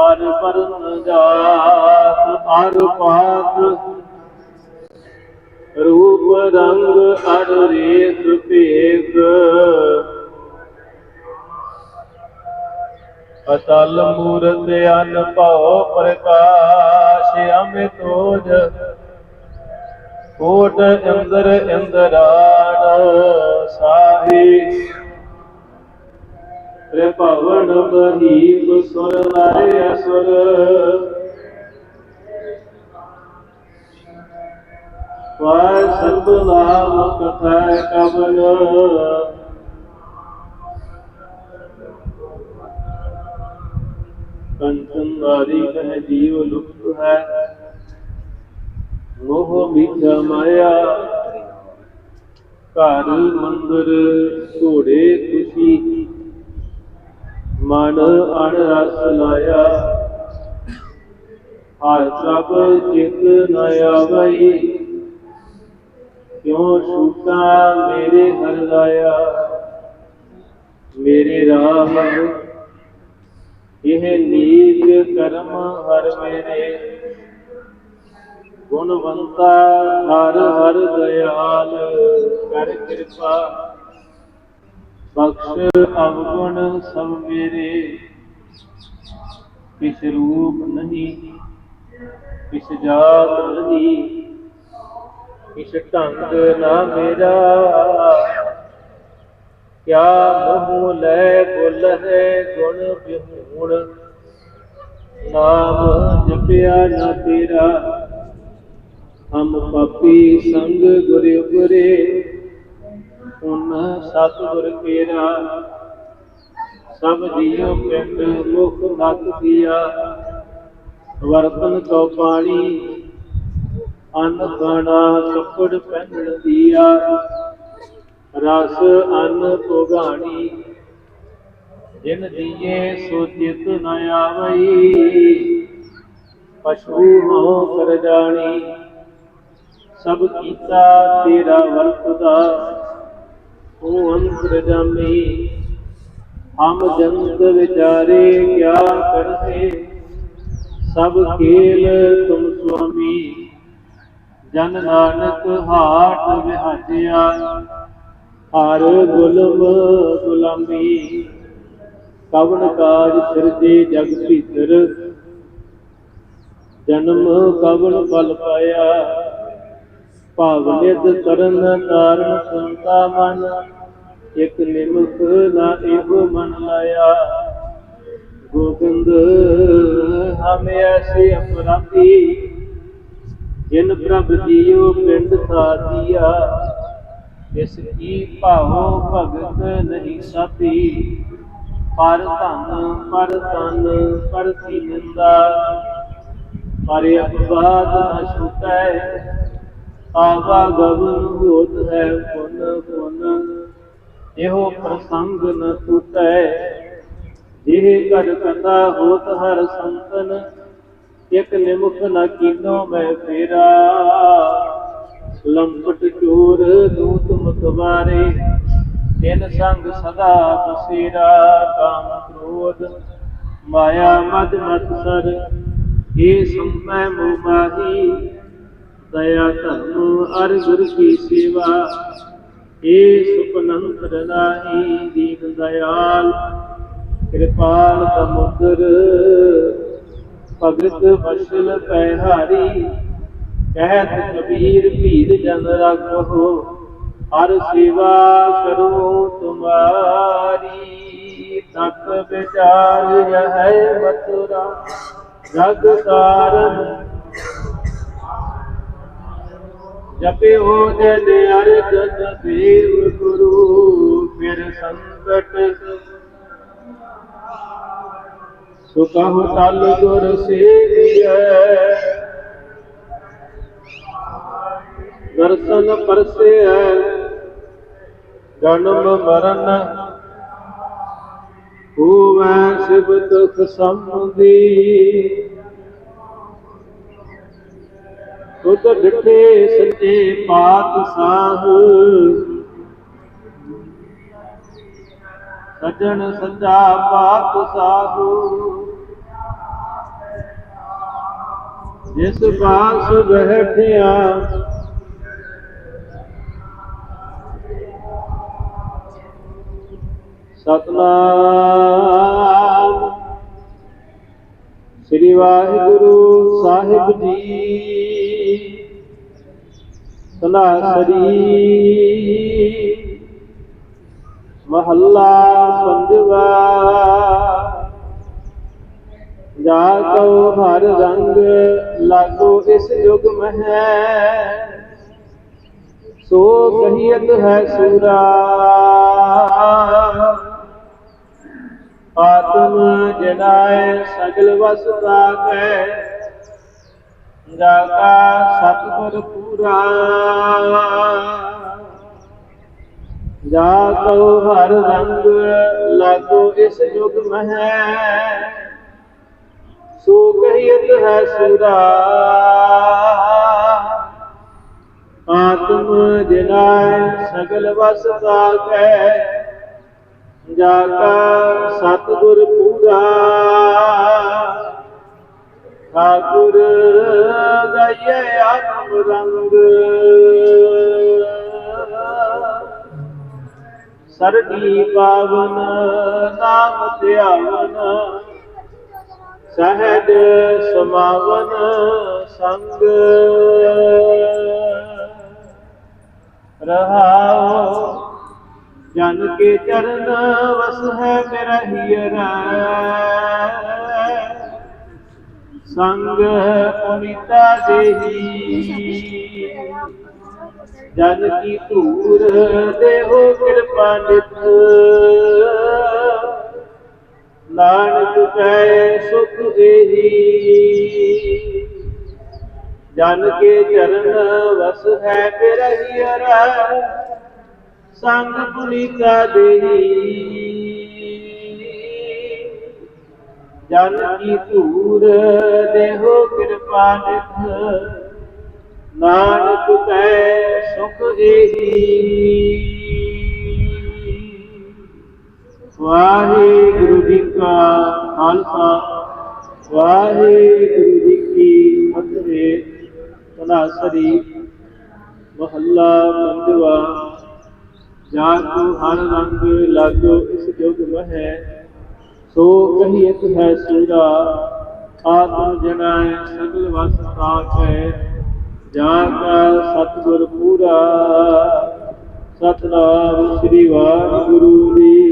ਅਰ ਵਰਨ ਜਾਤ, ਅਰ ਪਾਤ। ਰੂਪ ਰੰਗ, ਅਰ ਰੇਖ ਭੇਖ ਅਤਲ ਮੂਰਤ ਅਨ ਭਉ ਪ੍ਰਕਾਸ਼ ਅਮਿਤੋਜ ਕੋਟ ਇੰਦਰ ਇੰਦਰਾਨ ਸਾਹੀ। ਰੇ ਭਵਨ ਬਹੀਪ ਸੁਰ ਲਾਰੇ ਅਸੁਰ ਵਾਇ ਸਤ ਨਾਮ ਕਬਲ ਕੰਚਨ ਵਾਰੀ ਕਹ ਜੀਵ ਲੁਪਤ ਹੈ। ਮੋਹ ਮਿਥਿਆ ਮਾਇਆ। ਘਰ ਮੰਦਰ ਘੋੜੇ ਖੁਸ਼ੀ। ਮਨ ਅਣ ਰਸ ਲਾਇਆ। ਹਰ ਸਭ ਚਿਤ ਨ ਆਵਈ। ਕਿਉ ਛੂਟਾ ਮੇਰੇ ਹਰ ਲਾਇਆ? ਮੇਰੇ ਰਾਮ ਇਹ ਨੀਚ ਕਰਮ ਹਰ ਮੇਰੇ। ਗੁਣਵੰਤਾ ਹਰ ਹਰ ਦਇਆਲ ਕਰ ਕਿਰਪਾ। ਬਖਸ਼ ਅਵਗੁਣ ਸਭ ਮੇਰੇ। ਕਿਸ ਰੂਪ ਨਹੀਂ, ਕਿਸ ਜਾਤ ਨਹੀਂ, ਕਿਸ ਢੰਗ ਨਾ ਮੇਰਾ। ਕਿਆ ਮੋਹ ਲੈ ਬੁੱਲ ਹੈ ਗੁਣ ਬਿਹੂਣ ਨਾਮ ਜਪਿਆ ਨਾ ਤੇਰਾ। ਹਮ ਪਾਪੀ ਸੰਗ ਗੁਰੇ ਉਪਰੇ। ਉਨ ਸਤਿਗੁਰ ਕੇਰਾ, ਸਭ ਜੀਉ ਪਿੰਡ ਮੁਖ ਮਤ ਦੀਆ ਵਰਤਨ ਕੋ ਪਾਣੀ, ਅੰਨ ਖਾਣਾ ਕੱਪੜ ਪਹਿਨਣ ਦੀਆ। ਰਸ ਅੰਨ ਭੋਗਾਣੀ, ਜਿਨ ਦੀਏ ਸੋ ਚਿਤ ਨ ਆਵਈ। ਪਸ਼ੂ ਮੋਹ ਕਰ ਜਾਣੀ, ਸਭ ਕੀਤਾ ਤੇਰਾ ਵਰਤਦਾ। ਉਹ ਅੰਤਰ ਜਾਮੀ, ਹਮ ਜੰਤ ਵਿਚਾਰੇ ਕਿਆ ਕਰਤੇ ਸਭ ਕੇਲ ਤੁਮ ਸੁਆਮੀ, ਜਨ ਨਾਨਕ ਹਾਟ ਵਿਹਾਜਿਆ, ਹਰ ਗੁਲਮ ਗੁਲਾਮੀ। ਕਵਨ ਕਾਜ ਸਿਰਜੇ ਜਗ ਭੀਤਰ, ਜਨਮ ਕਵਨ ਫਲ ਪਾਇਆ? ਭਾਵ ਨਿਤ ਕਰਨ ਕਾਰਨ ਸੰਤਾ ਮਨ, ਇਕ ਨਿਮਕ ਨਾ ਇਹੋ ਮਨ ਲਾਇਆ। ਗੋਬਿੰਦ, ਹਮ ਐਸੇ ਅਪਰਾਧੀ, ਜਿਨ ਪ੍ਰਭ ਜੀਉ ਪਿੰਡ ਸਾਧੀਆ, ਇਸ ਕੀ ਭਾਵੋ ਭਗਤ ਨਹੀਂ ਸਾਥੀ ਪਰ ਧਨ, ਪਰ ਤਨ ਪਰ ਸੀ ਨਿੰਦਾ, ਪਰ ਅਪਵਾਦ ਨ ਛੁਟੈ ਆਵਾ ਗਗਨ ਹੋਤ ਹੈ ਪੁਨ ਪੁਨ, ਇਹੋ ਪ੍ਰਸੰਗ ਨ ਟੁਟੈ। ਜਿਹ ਕਦ ਕਥਾ ਹੋਤ ਹਰ ਸੰਤਨ, ਇਕ ਨਿਮੁਖ ਨ ਕੀਨੋ ਮੈਂ ਫੇਰਾ। ਲੰਪਟ ਚੋਰ ਦੂਤ ਮਤਵਾਰੇ ਤਿਨ ਸੰਗ ਸਦਾ ਬਸੇਰਾ। ਕਾਮ ਕ੍ਰੋਧ, ਮਾਇਆ ਮਦ ਮਤ ਸਰ ਇਹ ਸੰਮੈ ਮੋਮਾਹੀ ਦਇਆ ਧਰਮ ਅਰ ਗੁਰ ਕੀ ਸੇਵਾ। ਏ ਸੁਪਨੰਤਰ ਨਾਹੀ ਦੀਨ ਦਇਆਲ, ਕਿਰਪਾਲ ਸਮੁਦਰ। ਭਗਤ ਵਸ਼ਲ ਪੈ ਕਹਿਤ ਕਬੀਰ ਭੀਰ ਜਨ ਰੱਖੋ। ਹਰ ਸੇਵਾ ਕਰੋ ਤੁਮਾਰੀ ਤਕ ਵਿਚਾਰ ਹੈ ਮਥੁਰਾ। ਜਗ ਕਾਰਨ ਜਪਿਓ ਜਨ ਅਰਜਨ ਦੇਵ ਗੁਰੂ, ਫਿਰ ਸੰਕਟ ਸੁਕਹੁ ਤਲ ਗੁਰ ਸੇਵੀਐ। ਦਰਸ਼ਨ ਪਰਸੇਐ, ਜਨਮ ਮਰਨ ਹੋਵੈ ਸਿਵ ਦੁਖ ਸੰਬੰਦੀ ਤੁਧ ਡਿਠੇ ਸੱਚੇ ਪਾਤਸ਼ਾਹ ਸਜਣ ਸੱਚਾ ਪਾਤਸ਼ਾਹ ਜਿਸ ਪਾਸ ਬੈਠਿਆ ਸਤਨਾਮ। ਸ੍ਰੀ ਵਾਹਿਗੁਰੂ ਸਾਹਿਬ ਜੀ। ਸਨਾਸਰੀ ਮਹੱਲਾ ਪੰਜਵਾ। ਜਾ ਕਉ ਹਰ ਰੰਗ ਲਾਗੋ ਇਸ ਯੁਗ ਮਹਿ। ਸੋ ਕਹੀਤ ਹੈ ਸੂਰਾ। ਆਤਮ ਜਨਾਏ ਸਗਲ ਵਸ ਕੈ। ਜਾ ਕਾ ਪੂਰਾ। ਜਾ ਕਉ ਹਰ ਰੰਗ ਲਾਗੋ ਇਸ ਯੁਗ ਮਹਿ। ਸੋ ਕਹੀਤ ਹੈ ਸੂਰਾ। ਆਤਮ ਜਿਨਾਇ ਸਗਲ ਵਸ ਕੈ ਜਾ ਕਾ ਸਤਿਗੁਰ ਪੂਰਾ। ਠਾਕੁਰ ਗਏ ਆਤਮ ਰੰਗ ਸਰਦੀ ਪਾਵਨ ਨਾਮ ਧਿਆਵਨ ਸਹਿਜ ਸਮਾਵਨ ਸੰਗ ਰਹਾਓ ਜਨ ਕੇ ਚਰਨ ਵਸ ਹੈ ਮੇਰਾ ਹੀਰਾ ਸੰਗ ਪੁਨੀਤਾ ਦੇਹੀ। ਜਨ ਕੀ ਧੂਰ ਦੇਹੋ ਕਿਰਪਾ ਨਿਤ। ਨਾਨਕ ਕੈ ਸੁਖ ਦੇਹੀ। ਜਨ ਕੇ ਚਰਨ ਵਸ ਹੈ ਮੇਰਾ ਸੰਗ ਪੁਨੀਤਾ ਦੇਹੀ। ਜਨ ਕੀ ਧੂਰ ਦੇਹੋ ਕਿਰਪਾ ਨਿਤ। ਨਾਨਕ ਕੈ ਸੁਖ ਏਹੀ। ਵਾਹਿਗੁਰੂ ਜੀ ਕਾ ਖਾਲਸਾ, ਵਾਹਿਗੁਰੂ ਜੀ ਕੀ ਫਤਿਹ। ਤਨਾਸਰੀ ਮਹੱਲਾ ਪੰਜਵਾ ਜਾ ਕੋ ਹਰ ਰੰਗ ਲਾਗੋ ਇਸ ਜੁਗ ਮਹਿ। ਸੋ ਕਹੀ ਇੱਕ ਹੈ ਸੂਰਾ ਆਤਮ ਜਨਾਏ ਸਗਲ ਵਸ ਸਾਖੈ ਜਾ ਕਾ ਸਤਿਗੁਰ ਪੂਰਾ, ਸਤਨਾਮ ਸ੍ਰੀ ਵਾਹਿਗੁਰੂ ਜੀ